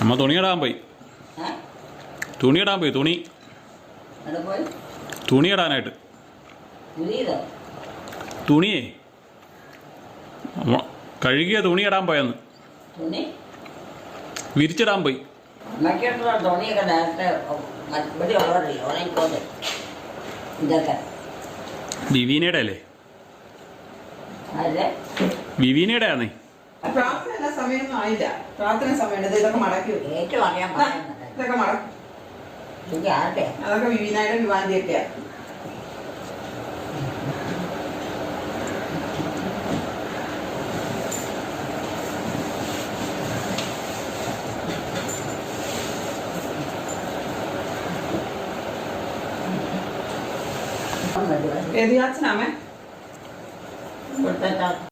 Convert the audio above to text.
അമ്മ തുണിയിടാൻ പോയി. തുണിയിടാൻ പോയി തുണി. തുണിയിടാനായിട്ട്. തുണിയേ. കഴുകിയ തുണിയിടാൻ പോയെന്ന്. വിരിച്ചിടാൻ പോയി. അമ്മയ്ക്കുള്ള തുണിയൊക്കെ വിവീനയുടെ ആണേ പ്രാർത്ഥന എല്ലാ സമയമൊന്നും ആയില്ല. പ്രാർത്ഥന സമയം ഇത് ഇതൊക്കെ മടക്കി. ഏറ്റവും അറിയാൻ ഇതൊക്കെ മടക്കി അതൊക്കെ വിവിനായുടെ വിവാന്തിയൊക്കെയാ വരുവാ ഏതിയാച്ചനാമേ കൊടുത്തേക്കാം